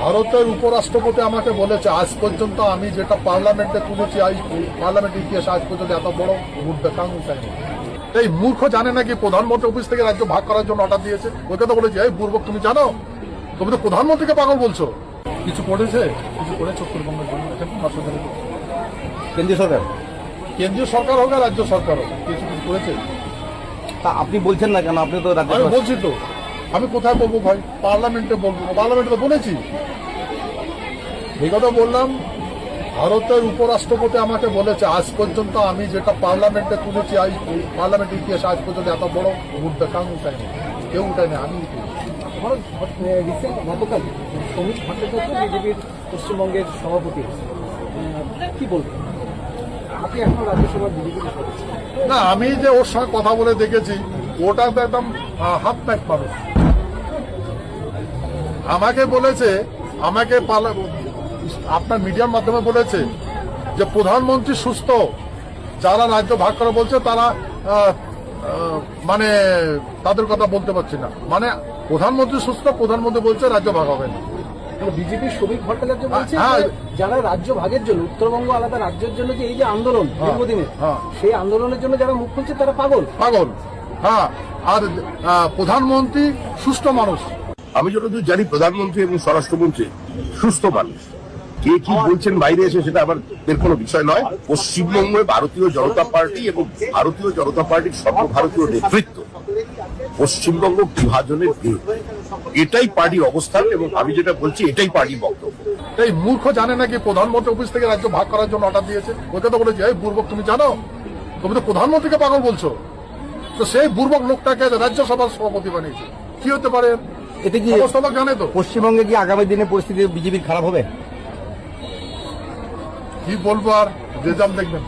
ভারতের উপরাষ্ট্রপতি আমাকে বলেছে আজ পর্যন্ত আমি যেটা পার্লামেন্টে তুলেছি আজ পার্লামেন্ট ইতিহাস আজ পর্যন্ত এত বড় ভোট দেখান উঠায়নি এই মূর্খ জানে নাকি প্রধানমন্ত্রী অফিস থেকে রাজ্য ভাগ করার জন্য অর্ডার দিয়েছে। ওই কথা বলেছি এই পূর্বক তুমি জানো তুমি তো প্রধানমন্ত্রীকে পাগল বলছো। কিছু করেছে? কিছু করেছে উত্তরবঙ্গের জন্য। কেন্দ্রীয় সরকার? কেন্দ্রীয় সরকার হোক আর রাজ্য সরকার হোক কিছু কিছু করেছে। তা আপনি বলছেন না কেন? আপনি তো রাজ্য বলছি তো আমি কোথায় বলব ভাই? পার্লামেন্টে বলব। পার্লামেন্টে তো বলেছি। এই কথা বললাম ভারতের উপরাষ্ট্রপতি আমাকে বলেছে আজ পর্যন্ত আমি যেটা পার্লামেন্টে তুলেছি আজ পার্লামেন্ট ইতিহাস আজ পর্যন্ত এত বড় ভোট দেখান উঠায়নি কেউ উঠায়নি আমি গতকাল শ্রমিক ভট্টাচার্য বিজেপির পশ্চিমবঙ্গের সভাপতি কি বলবেন? আপনি এখনও রাজ্যসভার বিজেপির না আমি যে ওর সঙ্গে কথা বলে দেখেছি ওটা তো একদম হাফ প্যাক মানুষ। আমাকে বলেছে আমাকে আপনার মিডিয়ার মাধ্যমে বলেছে যে প্রধানমন্ত্রী সুস্থ। যারা রাজ্য ভাগ করে বলছে তারা মানে তাদের কথা বলতে পারছি না। মানে প্রধানমন্ত্রী সুস্থ প্রধানমন্ত্রী বলছে রাজ্য ভাগ হবে না। বিজেপির শ্রমিক ভট্টাচার্য বলছে হ্যাঁ। যারা রাজ্য ভাগের জন্য উত্তরবঙ্গ আলাদা রাজ্যের জন্য যে এই যে আন্দোলন হ্যাঁ, দীর্ঘদিনের হ্যাঁ। সেই আন্দোলনের জন্য যারা মুখ খুলছে তারা পাগল। পাগল। হ্যাঁ আর প্রধানমন্ত্রী সুস্থ মানুষ। আমি যতদূর জানি প্রধানমন্ত্রী এবং স্বরাষ্ট্রমন্ত্রী সুস্থ মানুষ। কে কি বলছেন বাইরে এসে সেটা আমার এর কোনো বিষয় নয়। পশ্চিমবঙ্গে ভারতীয় জনতা পার্টি এবং ভারতীয় জনতা পার্টির সর্বভারতীয় নেতৃত্ব পশ্চিমবঙ্গ বিভাজনের বিরুদ্ধে এটাই পার্টির অবস্থান এবং আমি যেটা বলছি এটাই পার্টির বক্তব্য। এই মূর্খ জানে নাকি প্রধানমন্ত্রী অফিস থেকে রাজ্য ভাগ করার জন্য অর্ডার দিয়েছে। ওই কথা বলেছি এই বুর্বক তুমি জানো? তুমি তো প্রধানমন্ত্রীকে পাগল বলছো। তো সেই বুর্বক লোকটাকে রাজ্যসভার সভাপতি বানিয়েছে। কি হতে পারে? এতে কি জানে তো। পশ্চিমবঙ্গে কি আগামী দিনে পরিস্থিতি বিজেপির খারাপ হবে? কি বলব আর রেজাল্ট দেখবেন।